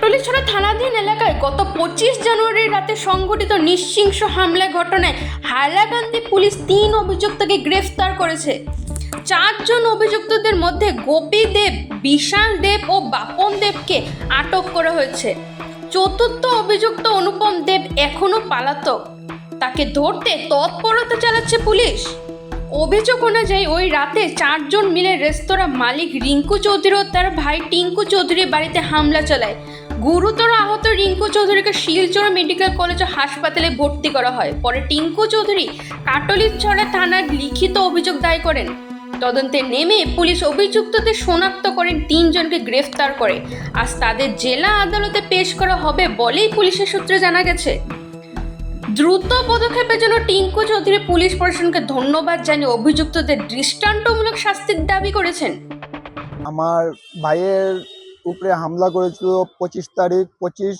কাটলিছড়া থানাধীন এলাকায় গত পঁচিশ জানুয়ারি রাতে সংঘটিত নিঃশিংস হামলা ঘটনায় হাইলাকান্দি পুলিশ তিন অভিযুক্তকে গ্রেফতার করেছে। চারজন অভিযুক্তদের মধ্যে গোপী দেব বিশাল দেব ও বাপন দেবকে আটক করা হয়েছে। চতুর্থ অভিযুক্ত অনুপম দেব এখনও পালাতক। তাকে ধরতে তৎপরতা চালাচ্ছে পুলিশ। অভিযোগ অনুযায়ী ওই রাতে চারজন মিলে রেস্তোরাঁ মালিক রিঙ্কু চৌধুরী ও তার ভাই টিঙ্কু চৌধুরীর বাড়িতে হামলা চালায়। গুরুতর আহত রিঙ্কু চৌধুরীকে শিলচর মেডিকেল কলেজ হাসপাতালে ভর্তি করা হয়। পরে টিঙ্কু চৌধুরী কাটলিছড়া থানায় লিখিত অভিযোগ দায় করেন। তদন্তে নেমে পুলিশ অভিযুক্তদের শনাক্ত করেন তিনজনকে গ্রেফতার করে। আজ তাদের জেলা আদালতে পেশ করা হবে বলেই পুলিশের সূত্রে জানা গেছে। দ্রুত পদক্ষেপের জন্য টিঙ্কু চৌধুরী পুলিশ প্রশাসনকে ধন্যবাদ জানিয়ে অভিযুক্তদের দৃষ্টান্তমূলক শাস্তির দাবি করেছেন। আমার ভাইয়ের উপরে হামলা করেছিল পঁচিশ তারিখ, পঁচিশ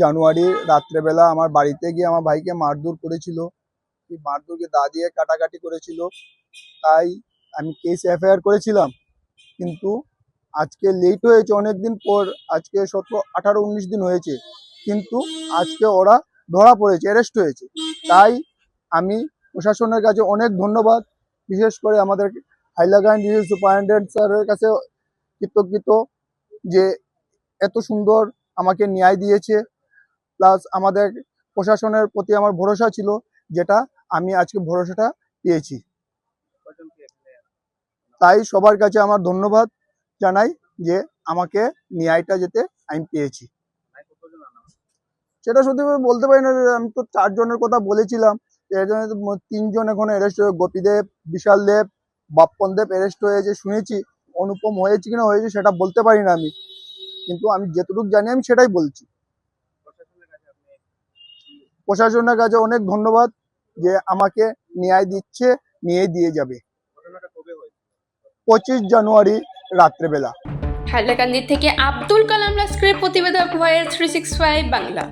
জানুয়ারি রাত্রেবেলা। আমার বাড়িতে গিয়ে আমার ভাইকে মারধর করেছিল। মারধরকে দা দিয়ে কাটাকাটি করেছিল। তাই আমি কেস এফআইআর করেছিলাম। কিন্তু আজকে লেট হয়েছে অনেক দিন পর আজকে সতেরো, আঠারো, উনিশ দিন হয়েছে। কিন্তু আজকে ওরা ধরা পড়েছে অ্যারেস্ট হয়েছে। তাই আমি প্রশাসনের কাছে অনেক ধন্যবাদ। বিশেষ করে আমাদের হাইলাকান্দি ডিভিশন সুপারিনটেন্ডেন্ট স্যারের কাছে কৃতজ্ঞত যে এত সুন্দর আমাকে ন্যায় দিয়েছে। প্লাস আমাদের প্রশাসনের প্রতি আমার ভরসা ছিল যেটা আমি আজকে ভরসাটা পেয়েছি। তাই সবার কাছে আমার ধন্যবাদ জানাই যে আমাকে ন্যায়টা যেতে আমি পেয়েছি। সেটা সত্যি বলতে পারি না আমি তো চারজনের কথা বলেছিলাম। তিনজন এখন অ্যারেস্ট হয়ে গোপীদেব বিশাল দেব বাপ্পন দেব অ্যারেস্ট হয়েছে শুনেছি। অনুপম হয়েছে কিনা হয়েছে সেটা বলতে পারি না আমি। কিন্তু আমি যেটুকু জানি আমি সেটাই বলছি। প্রশাসনের কাছে অনেক ধন্যবাদ যে আমাকে ন্যায় দিচ্ছে নিয়ে দিয়ে যাবে। পঁচিশ জানুয়ারি রাত্রেবেলা। হাইলাকান্দি থেকে আব্দুল কালাম লাস্করের প্রতিবেদক ভয়ের থ্রি সিক্স ফাইভ বাংলা।